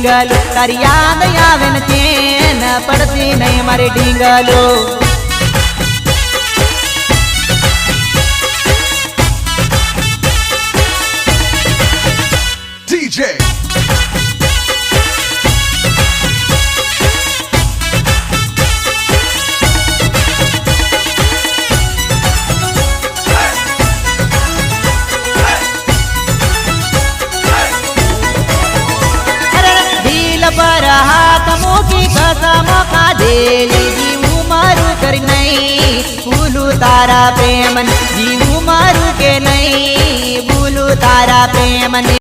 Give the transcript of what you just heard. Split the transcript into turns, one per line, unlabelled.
ढींगलो तारी याद आवे न चैन पड़ती नहीं मारे ढींगलो
DJ
તારા પ્રેમ જીવું મારું કે નહીં? ભૂલું તારા પ્રેમ